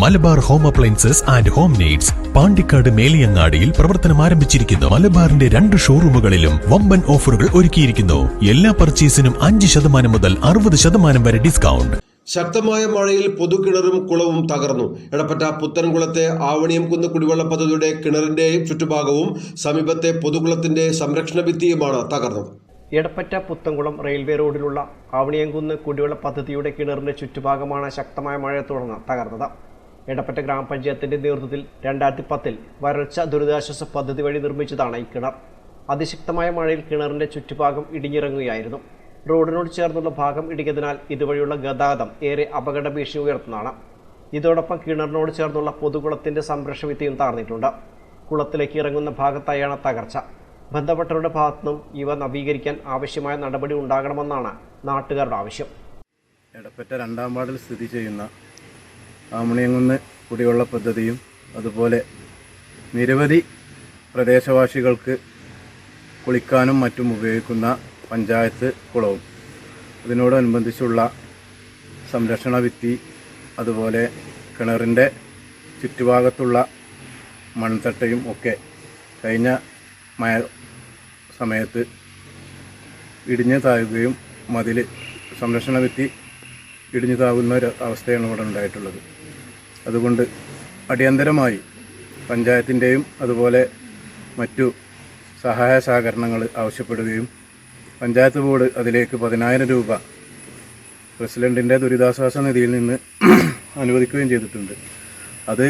Malabar home appliances and home needs Pandikkad മേലിയങ്ങാടിയിൽ പ്രവർത്തനം ആരംഭിച്ചിരിക്കുന്നു. മലബാറിന്റെ രണ്ട് ഷോറൂമുകളിലും വമ്പൻ ഓഫറുകൾ ഒരുക്കിയിരിക്കുന്നു. എല്ലാ പർച്ചേസിനും അഞ്ച് ശതമാനം മുതൽ അറുപത് ശതമാനം വരെ ഡിസ്കൗണ്ട്. ശക്തമായ മഴയിൽ പൊതുകിണറും കുളവും തകർന്നു. എടപ്പറ്റ പുത്തൻകുളത്തെ ആവണിയം കുന്ന് കുടിവെള്ള പദ്ധതിയുടെ കിണറിന്റെ ചുറ്റുഭാഗവും സമീപത്തെ പൊതുകുളത്തിന്റെ സംരക്ഷണ ഭിത്തിയുമാണ് തകർന്നത്. എടപ്പറ്റ പുത്തൻകുളം റെയിൽവേ റോഡിലുള്ള ആവണിയംകുന്ന് കുടിവെള്ള പദ്ധതിയുടെ കിണറിന്റെ ചുറ്റുഭാഗമാണ് ശക്തമായ മഴയെ തുടർന്ന് തകർന്നത്. എടപ്പറ്റ ഗ്രാമപഞ്ചായത്തിന്റെ നേതൃത്വത്തിൽ രണ്ടായിരത്തി പത്തിൽ വരൾച്ച ദുരിതാശ്വാസ പദ്ധതി വഴി നിർമ്മിച്ചതാണ് ഈ കിണർ. അതിശക്തമായ മഴയിൽ കിണറിന്റെ ചുറ്റുഭാഗം ഇടിഞ്ഞിറങ്ങുകയായിരുന്നു. റോഡിനോട് ചേർന്നുള്ള ഭാഗം ഇടിഞ്ഞതിനാൽ ഇതുവഴിയുള്ള ഗതാഗതം ഏറെ അപകട ഭീഷണി ഉയർത്തുന്നതാണ്. ഇതോടൊപ്പം കിണറിനോട് ചേർന്നുള്ള പൊതുകുളത്തിന്റെ സംരക്ഷണ വിത്തിയും താർന്നിട്ടുണ്ട് കുളത്തിലേക്ക് ഇറങ്ങുന്ന ഭാഗത്തായാണ് തകർച്ച. ബന്ധപ്പെട്ടവരുടെ ഭാഗത്തുനിന്നും ഇവ നവീകരിക്കാൻ ആവശ്യമായ നടപടി ഉണ്ടാകണമെന്നാണ് നാട്ടുകാരുടെ ആവശ്യം. എടപ്പറ്റ രണ്ടാം വാർഡിൽ സ്ഥിതി ചെയ്യുന്ന ആമണിയങ്കുന്ന് കുടിവെള്ള പദ്ധതിയും അതുപോലെ നിരവധി പ്രദേശവാസികൾക്ക് കുളിക്കാനും മറ്റും ഉപയോഗിക്കുന്ന പഞ്ചായത്ത് കുളവും. ഇതിനോടനുബന്ധിച്ചുള്ള സംരക്ഷണ ഭിത്തി അതുപോലെ കിണറിന്റെ ചുറ്റുഭാഗത്തുള്ള മൺതട്ടയും ഒക്കെ കഴിഞ്ഞ മഴ സമയത്ത് ഇടിഞ്ഞു താഴുകയും മതിൽ സംരക്ഷണ ഭിത്തി ഇടിഞ്ഞു താകുന്ന ഒരു അവസ്ഥയാണ് ഇവിടെ ഉണ്ടായിട്ടുള്ളത്. അതുകൊണ്ട് അടിയന്തരമായി പഞ്ചായത്തിന്റെയും അതുപോലെ മറ്റു സഹായ സഹകരണങ്ങൾ ആവശ്യപ്പെടുകയും പഞ്ചായത്ത് ബോർഡ് അതിലേക്ക് പതിനായിരം രൂപ പ്രസിഡന്റിന്റെ ദുരിതാശ്വാസ നിധിയിൽ നിന്ന് അനുവദിക്കുകയും ചെയ്തിട്ടുണ്ട്. അത്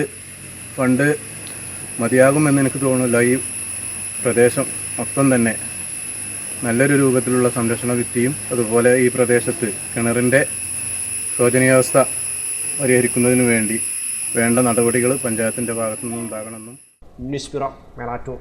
ഫണ്ട് മതിയാകുമെന്ന് എനിക്ക് തോന്നുന്നില്ല. ഈ പ്രദേശം മൊത്തം തന്നെ നല്ലൊരു രൂപത്തിലുള്ള സംരക്ഷണ ഭിത്തിയും അതുപോലെ ഈ പ്രദേശത്ത് കിണറിന്റെ ശോചനീയാവസ്ഥ പരിഹരിക്കുന്നതിന് വേണ്ടി വേണ്ട നടപടികൾ പഞ്ചായത്തിന്റെ ഭാഗത്തു നിന്നുണ്ടാകണമെന്നും ബ്യൂറോ മേലാറ്റൂർ.